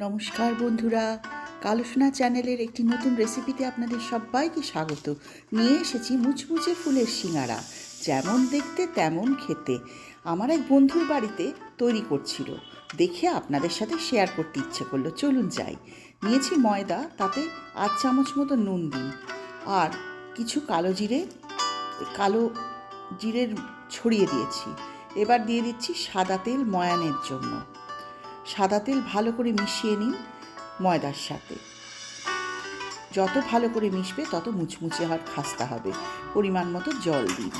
নমস্কার বন্ধুরা। কালুসোনা চ্যানেলের একটি নতুন রেসিপিতে আপনাদের সবাইকে স্বাগত। নিয়ে এসেছি মুচমুচে ফুলের সিঙ্গারা। যেমন দেখতে, তেমন খেতে। আমার এক বন্ধুর বাড়িতে তৈরি করছিল। দেখে আপনাদের সাথে শেয়ার করতে ইচ্ছে করল। চলুন যাই। নিয়েছি ময়দা, তাতে আধ চামচ মতো নুন দিন আর কিছু কালো জিরে, কালো জিরের ছড়িয়ে দিয়েছি। এবার দিয়ে দিচ্ছি সাদা তেল ময়ানের জন্য। সাদা তেল ভালো করে মিশিয়ে নিন ময়দার সাথে। যত ভালো করে মিশবে, তত মুচমুচে আর খাস্তা হবে। পরিমাণ মতো জল দিন।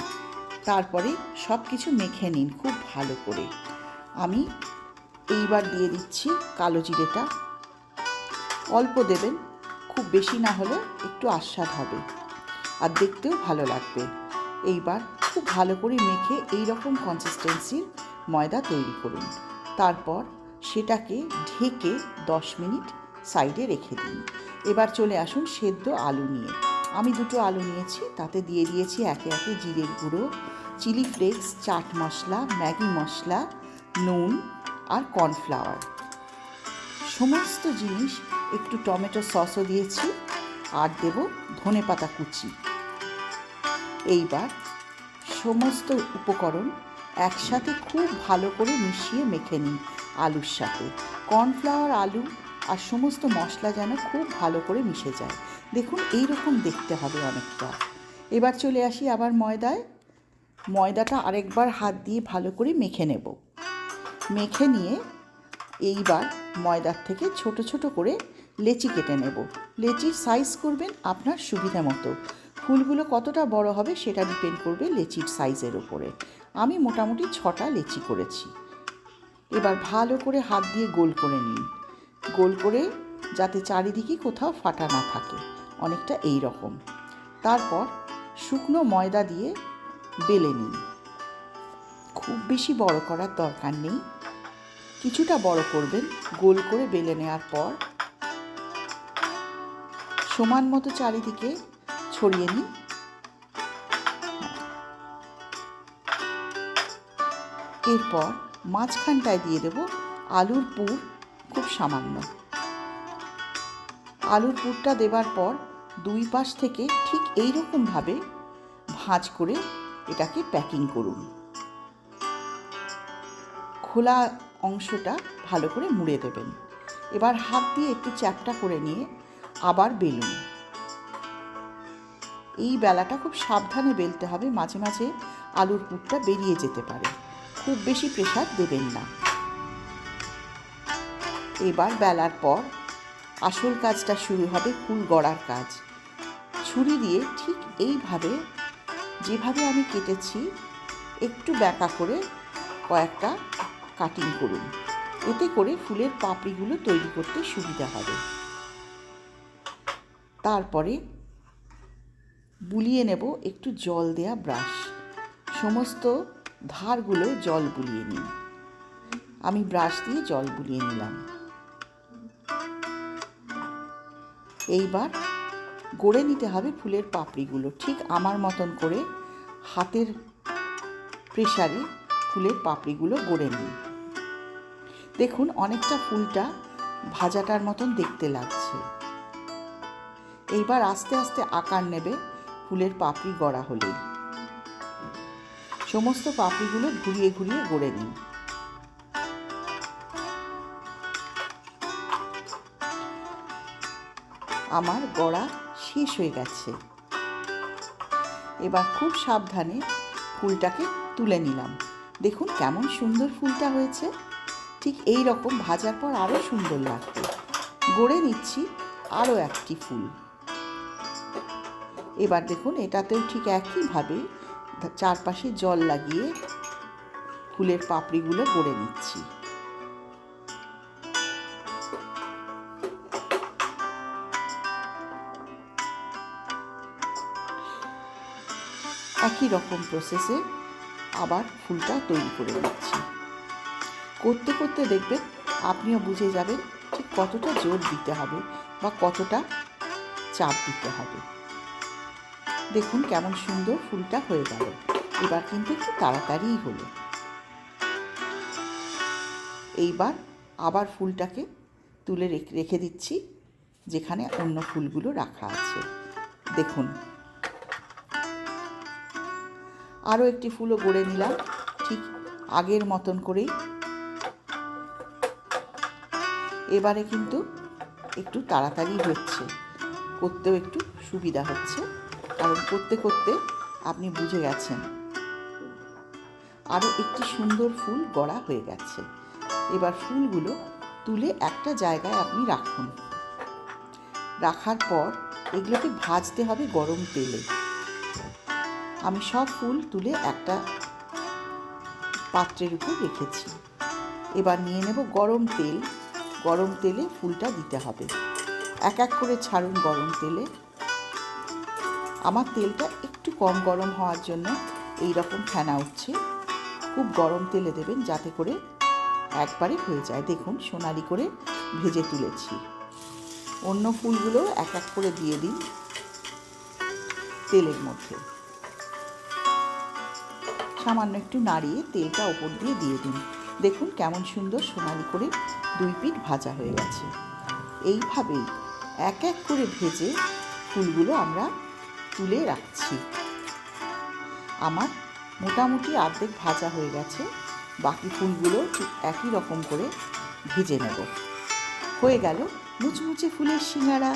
তারপরে সব কিছু মেখে নিন খুব ভালো করে। আমি এইবার দিয়ে দিচ্ছি কালো জিরেটা। অল্প দেবেন, খুব বেশি না হলে একটু আস্বাদ হবে। আর দেখতেও ভালো লাগবে। এইবার খুব ভালো করে মেখে এই রকম কনসিস্টেন্সির ময়দা তৈরি করুন। তারপর সেটাকে ঢেকে দশ মিনিট সাইডে রেখে দিন। এবার চলে আসুন সেদ্ধ আলু নিয়ে। আমি দুটো আলু নিয়েছি, তাতে দিয়ে দিয়েছি একে একে জিরের গুঁড়ো, chilli flakes, chaat masala, Maggi masala, নুন আর কর্নফ্লাওয়ার। সমস্ত জিনিস একটু টমেটো সসও দিয়েছি আর দেব ধনে পাতা কুচি। এইবার সমস্ত উপকরণ একসাথে খুব ভালো করে মিশিয়ে মেখে নিন আলুর সাথে। কর্নফ্লাওয়ার আলু আর সমস্ত মশলা যেন খুব ভালো করে মিশে যায়। দেখুন এই রকম দেখতে হবে অনেকটা। এবার চলে আসি আবার ময়দায়। ময়দাটা আরেকবার হাত দিয়ে ভালো করে মেখে নেব। মেখে নিয়ে এইবার ময়দার থেকে ছোট ছোট করে লেচি কেটে নেব। লেচির সাইজ করবেন আপনার সুবিধা মতো। ফুলগুলো কতটা বড় হবে সেটা ডিপেন্ড করবে লেচির সাইজের ওপরে আমি মোটামুটি ছটা লেচি করেছি। এবার ভালো করে হাত দিয়ে গোল করে নিন। গোল করে যাতে চারিদিকে কোথাও ফাটা না থাকে। অনেকটা এই রকম। তারপর শুকনো ময়দা দিয়ে বেলে নিন। খুব বেশি বড় করার দরকার নেই। কিছুটা বড় করবেন। গোল করে বেলে নেওয়ার পর সমান মতো চারিদিকে ছড়িয়ে নিন এরপর মাঝখানটায় দিয়ে দেব আলুর পুর খুব সামান্য। আলুর পুরটা দেবার পর দুই পাশ থেকে ঠিক এই রকমভাবে ভাঁজ করে এটাকে প্যাকিং করুন। খোলা অংশটা ভালো করে মুড়ে দেবেন। এবার হাত দিয়ে একটু চ্যাপটা করে নিয়ে আবার বেলুন। এই বেলাটা খুব সাবধানে বেলতে হবে। মাঝে মাঝে আলুর পুরটা বেরিয়ে যেতে পারে। খুব বেশি প্রেশার দেবেন না। এবার বেলার পর আসল কাজটা শুরু হবে ফুল গড়ার কাজ। ছুরি দিয়ে ঠিক এইভাবে, যেভাবে আমি কেটেছি, একটু ব্যাকা করে কয়েকটা কাটিং করুন। এতে করে ফুলের পাপড়িগুলো তৈরি করতে সুবিধা হবে। তারপরে বুলিয়ে নেব একটু জল দেয়া ব্রাশ। সমস্ত ধারগুলো জল বুলিয়ে নিন। আমি ব্রাশ দিয়ে জল বুলিয়ে নিলাম। এইবার গড়ে নিতে হবে ফুলের পাপড়িগুলো। ঠিক আমার মতন করে হাতের প্রেসারে ফুলের পাপড়িগুলো গড়ে নিই দেখুন, অনেকটা ফুলটা ভাজাটার মতন দেখতে লাগছে। এইবার আস্তে আস্তে আকার নেবে। ফুলের পাপড়ি গড়া হলেই। সমস্ত পাপড়িগুলো ঘুরিয়ে ঘুরিয়ে গড়ে নিন আমার গড়া শেষ হয়ে গেছে। এবার খুব সাবধানে ফুলটাকে তুলে নিলাম। দেখুন কেমন সুন্দর ফুলটা হয়েছে। ঠিক এই রকম ভাজার পর আরও সুন্দর লাগবে। গড়ে নিচ্ছি আরও একটি ফুল। এবার দেখুন, এটাতেও ঠিক একইভাবে চারপাশে জল লাগিয়ে ফুলের পাপড়িগুলো গড়ে নিচ্ছি। একই রকম প্রসেসে আবার ফুলটা তৈরি করে নিচ্ছি। করতে করতে দেখবেন, আপনিও বুঝে যাবেন ঠিক কতটা জোর দিতে হবে বা কতটা চাপ দিতে হবে। দেখুন কেমন সুন্দর ফুলটা হয়ে গেল। এবার কিন্তু একটু তাড়াতাড়িই হলো। এইবার আবার ফুলটাকে তুলে রেখ- দিচ্ছি, যেখানে অন্য ফুলগুলো রাখা আছে। দেখুন। আরও একটি ফুলও গড়ে নিলাম, ঠিক আগের মতন করেই। এবারে কিন্তু একটু তাড়াতাড়ি হচ্ছে, করতেও একটু সুবিধা হচ্ছে। কারণ করতে করতে আপনি বুঝে গেছেন। আরও একটি সুন্দর ফুল গড়া হয়ে গেছে। এবার ফুলগুলো তুলে একটা জায়গায় আপনি রাখুন। রাখার পর এগুলোকে ভাজতে হবে গরম তেলে। আমি সব ফুল তুলে একটা পাত্রের উপর রেখেছি। এবার নিয়ে নেব গরম তেল। গরম তেলে ফুলটা দিতে হবে। এক এক করে ছাড়ুন গরম তেলে। আমার তেলটা একটু কম গরম হওয়ার জন্য এই রকম ফেনা উঠছে। খুব গরম তেলে দেবেন যাতে করে একবারে হয়ে যায়। দেখুন, সোনালি করে ভেজে তুলেছি। অন্য ফুলগুলো এক এক করে দিয়ে দিন তেলের মধ্যে। সামান্য একটু নাড়িয়ে তেলটা ওপর দিয়ে দিয়ে দিন। দেখুন কেমন সুন্দর সোনালি করে দুই পিঠ ভাজা হয়ে গেছে। এইভাবেই এক এক করে ভেজে ফুলগুলো আমরা তুলে রাখছি। আমার মোটামুটি অর্ধেক ভাজা হয়ে গেছে। বাকি ফুলগুলো ঠিক একই রকম করে ভেজে নেব। হয়ে গেল মুচমুচে ফুলের সিঙ্গারা।